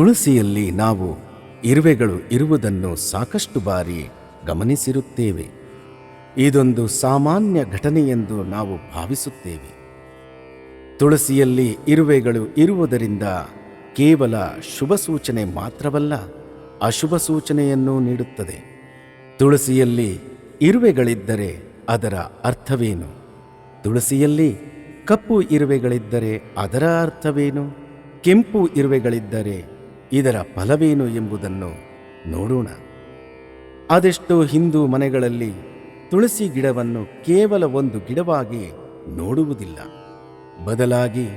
ತುಳಸಿಯಲ್ಲಿ ನಾವು ಇರುವೆಗಳು ಇರುವುದನ್ನು ಸಾಕಷ್ಟು ಬಾರಿ ಗಮನಿಸಿರುತ್ತೇವೆ. ಇದೊಂದು ಸಾಮಾನ್ಯ ಘಟನೆಯೆಂದು ನಾವು ಭಾವಿಸುತ್ತೇವೆ. ತುಳಸಿಯಲ್ಲಿ ಇರುವೆಗಳು ಇರುವುದರಿಂದ ಕೇವಲ ಶುಭ ಸೂಚನೆ ಮಾತ್ರವಲ್ಲ, ಅಶುಭ ಸೂಚನೆಯನ್ನು ನೀಡುತ್ತದೆ. ತುಳಸಿಯಲ್ಲಿ ಇರುವೆಗಳಿದ್ದರೆ ಅದರ ಅರ್ಥವೇನು? ತುಳಸಿಯಲ್ಲಿ ಕಪ್ಪು ಇರುವೆಗಳಿದ್ದರೆ ಅದರ ಅರ್ಥವೇನು? ಕೆಂಪು ಇರುವೆಗಳಿದ್ದರೆ ಇದರ ಫಲವೇನು ಎಂಬುದನ್ನು ನೋಡೋಣ. ಅದೆಷ್ಟೋ ಹಿಂದೂ ಮನೆಗಳಲ್ಲಿ ತುಳಸಿ ಗಿಡವನ್ನು ಕೇವಲ ಒಂದು ಗಿಡವಾಗಿ ನೋಡುವುದಿಲ್ಲ. ಬದಲಾಗಿ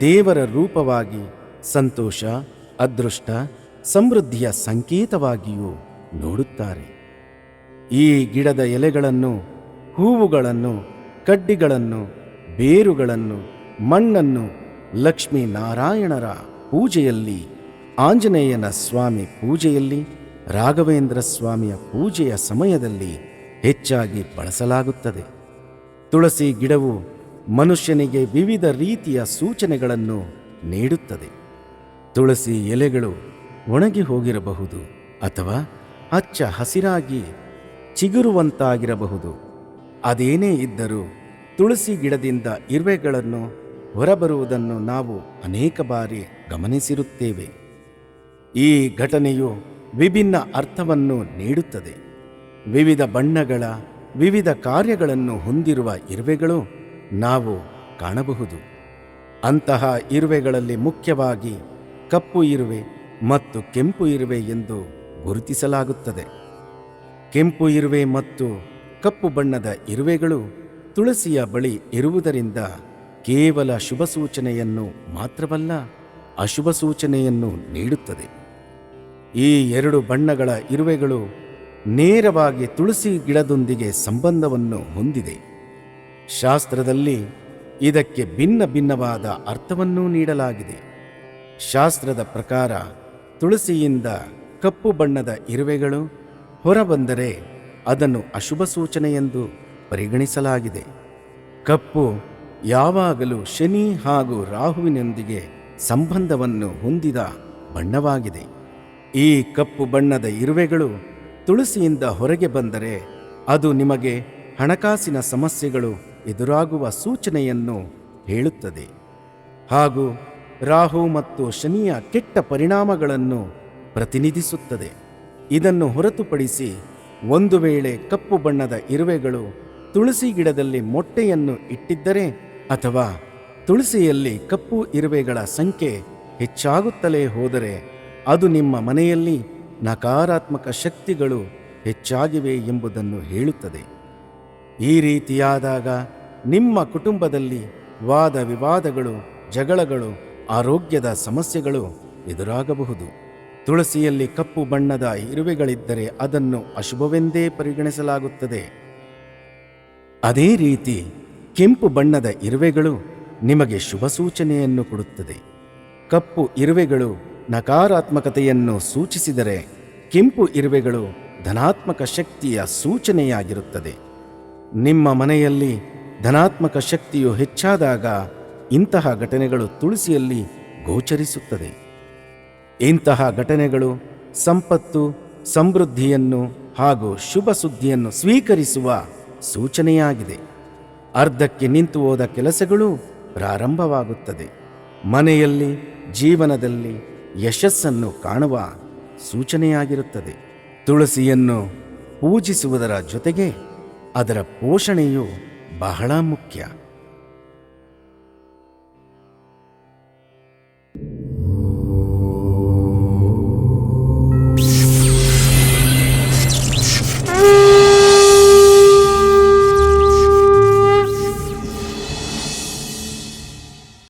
ದೇವರ ರೂಪವಾಗಿ ಸಂತೋಷ, ಅದೃಷ್ಟ, ಸಮೃದ್ಧಿಯ ಸಂಕೇತವಾಗಿಯೂ ನೋಡುತ್ತಾರೆ. ಈ ಗಿಡದ ಎಲೆಗಳನ್ನು, ಹೂವುಗಳನ್ನು, ಕಡ್ಡಿಗಳನ್ನು, ಬೇರುಗಳನ್ನು, ಮಣ್ಣನ್ನು ಲಕ್ಷ್ಮೀನಾರಾಯಣರ ಪೂಜೆಯಲ್ಲಿ ಆಂಜನೇಯನ ಸ್ವಾಮಿ ಪೂಜೆಯಲ್ಲಿ ರಾಘವೇಂದ್ರ ಸ್ವಾಮಿಯ ಪೂಜೆಯ ಸಮಯದಲ್ಲಿ ಹೆಚ್ಚಾಗಿ ಬಳಸಲಾಗುತ್ತದೆ. ತುಳಸಿ ಗಿಡವು ಮನುಷ್ಯನಿಗೆ ವಿವಿಧ ರೀತಿಯ ಸೂಚನೆಗಳನ್ನು ನೀಡುತ್ತದೆ. ತುಳಸಿ ಎಲೆಗಳು ಒಣಗಿ ಹೋಗಿರಬಹುದು ಅಥವಾ ಅಚ್ಚ ಹಸಿರಾಗಿ ಚಿಗುರುವಂತಾಗಿರಬಹುದು. ಅದೇನೇ ಇದ್ದರೂ ತುಳಸಿ ಗಿಡದಿಂದ ಇರುವೆಗಳನ್ನು ಹೊರಬರುವುದನ್ನು ನಾವು ಅನೇಕ ಬಾರಿ ಗಮನಿಸಿರುತ್ತೇವೆ. ಈ ಘಟನೆಯು ವಿಭಿನ್ನ ಅರ್ಥವನ್ನು ನೀಡುತ್ತದೆ. ವಿವಿಧ ಬಣ್ಣಗಳ, ವಿವಿಧ ಕಾರ್ಯಗಳನ್ನು ಹೊಂದಿರುವ ಇರುವೆಗಳು ನಾವು ಕಾಣಬಹುದು. ಅಂತಹ ಇರುವೆಗಳಲ್ಲಿ ಮುಖ್ಯವಾಗಿ ಕಪ್ಪು ಇರುವೆ ಮತ್ತು ಕೆಂಪು ಇರುವೆ ಎಂದು ಗುರುತಿಸಲಾಗುತ್ತದೆ. ಕೆಂಪು ಇರುವೆ ಮತ್ತು ಕಪ್ಪು ಬಣ್ಣದ ಇರುವೆಗಳು ತುಳಸಿಯ ಬಳಿ ಇರುವುದರಿಂದ ಕೇವಲ ಶುಭ ಸೂಚನೆಯನ್ನು ಮಾತ್ರವಲ್ಲ ಅಶುಭ ಸೂಚನೆಯನ್ನು ನೀಡುತ್ತದೆ. ಈ ಎರಡು ಬಣ್ಣಗಳ ಇರುವೆಗಳು ನೇರವಾಗಿ ತುಳಸಿ ಗಿಡದೊಂದಿಗೆ ಸಂಬಂಧವನ್ನು ಹೊಂದಿದೆ. ಶಾಸ್ತ್ರದಲ್ಲಿ ಇದಕ್ಕೆ ಭಿನ್ನ ಭಿನ್ನವಾದ ಅರ್ಥವನ್ನೂ ನೀಡಲಾಗಿದೆ. ಶಾಸ್ತ್ರದ ಪ್ರಕಾರ ತುಳಸಿಯಿಂದ ಕಪ್ಪು ಬಣ್ಣದ ಇರುವೆಗಳು ಹೊರಬಂದರೆ ಅದನ್ನು ಅಶುಭ ಸೂಚನೆ ಎಂದು ಪರಿಗಣಿಸಲಾಗಿದೆ. ಕಪ್ಪು ಯಾವಾಗಲೂ ಶನಿ ಹಾಗೂ ರಾಹುವಿನೊಂದಿಗೆ ಸಂಬಂಧವನ್ನು ಹೊಂದಿದ ಬಣ್ಣವಾಗಿದೆ. ಈ ಕಪ್ಪು ಬಣ್ಣದ ಇರುವೆಗಳು ತುಳಸಿಯಿಂದ ಹೊರಗೆ ಬಂದರೆ ಅದು ನಿಮಗೆ ಹಣಕಾಸಿನ ಸಮಸ್ಯೆಗಳು ಎದುರಾಗುವ ಸೂಚನೆಯನ್ನು ಹೇಳುತ್ತದೆ. ಹಾಗೂ ರಾಹು ಮತ್ತು ಶನಿಯ ಕೆಟ್ಟ ಪರಿಣಾಮಗಳನ್ನು ಪ್ರತಿನಿಧಿಸುತ್ತದೆ. ಇದನ್ನು ಹೊರತುಪಡಿಸಿ ಒಂದು ವೇಳೆ ಕಪ್ಪು ಬಣ್ಣದ ಇರುವೆಗಳು ತುಳಸಿ ಗಿಡದಲ್ಲಿ ಮೊಟ್ಟೆಯನ್ನು ಇಟ್ಟಿದ್ದರೆ ಅಥವಾ ತುಳಸಿಯಲ್ಲಿ ಕಪ್ಪು ಇರುವೆಗಳ ಸಂಖ್ಯೆ ಹೆಚ್ಚಾಗುತ್ತಲೇ ಹೋದರೆ ಅದು ನಿಮ್ಮ ಮನೆಯಲ್ಲಿ ನಕಾರಾತ್ಮಕ ಶಕ್ತಿಗಳು ಹೆಚ್ಚಾಗಿವೆ ಎಂಬುದನ್ನು ಹೇಳುತ್ತದೆ. ಈ ರೀತಿಯಾದಾಗ ನಿಮ್ಮ ಕುಟುಂಬದಲ್ಲಿ ವಾದ ವಿವಾದಗಳು ಜಗಳಗಳು, ಆರೋಗ್ಯದ ಸಮಸ್ಯೆಗಳು ಎದುರಾಗಬಹುದು. ತುಳಸಿಯಲ್ಲಿ ಕಪ್ಪು ಬಣ್ಣದ ಇರುವೆಗಳಿದ್ದರೆ ಅದನ್ನು ಅಶುಭವೆಂದೇ ಪರಿಗಣಿಸಲಾಗುತ್ತದೆ. ಅದೇ ರೀತಿ ಕೆಂಪು ಬಣ್ಣದ ಇರುವೆಗಳು ನಿಮಗೆ ಶುಭ ಸೂಚನೆಯನ್ನು ಕೊಡುತ್ತದೆ. ಕಪ್ಪು ಇರುವೆಗಳು ನಕಾರಾತ್ಮಕತೆಯನ್ನು ಸೂಚಿಸಿದರೆ ಕೆಂಪು ಇರುವೆಗಳು ಧನಾತ್ಮಕ ಶಕ್ತಿಯ ಸೂಚನೆಯಾಗಿರುತ್ತದೆ. ನಿಮ್ಮ ಮನೆಯಲ್ಲಿ ಧನಾತ್ಮಕ ಶಕ್ತಿಯು ಹೆಚ್ಚಾದಾಗ ಇಂತಹ ಘಟನೆಗಳು ತುಳಸಿಯಲ್ಲಿ ಗೋಚರಿಸುತ್ತದೆ. ಇಂತಹ ಘಟನೆಗಳು ಸಂಪತ್ತು, ಸಮೃದ್ಧಿಯನ್ನು ಹಾಗೂ ಶುಭ ಸುದ್ದಿಯನ್ನು ಸ್ವೀಕರಿಸುವ ಸೂಚನೆಯಾಗಿದೆ. ಅರ್ಧಕ್ಕೆ ನಿಂತು ಹೋದ ಕೆಲಸಗಳು ಪ್ರಾರಂಭವಾಗುತ್ತದೆ. ಮನೆಯಲ್ಲಿ, ಜೀವನದಲ್ಲಿ ಯಶಸ್ಸನ್ನು ಕಾಣುವ ಸೂಚನೆಯಾಗಿರುತ್ತದೆ. ತುಳಸಿಯನ್ನು ಪೂಜಿಸುವುದರ ಜೊತೆಗೆ ಅದರ ಪೋಷಣೆಯು ಬಹಳ ಮುಖ್ಯ.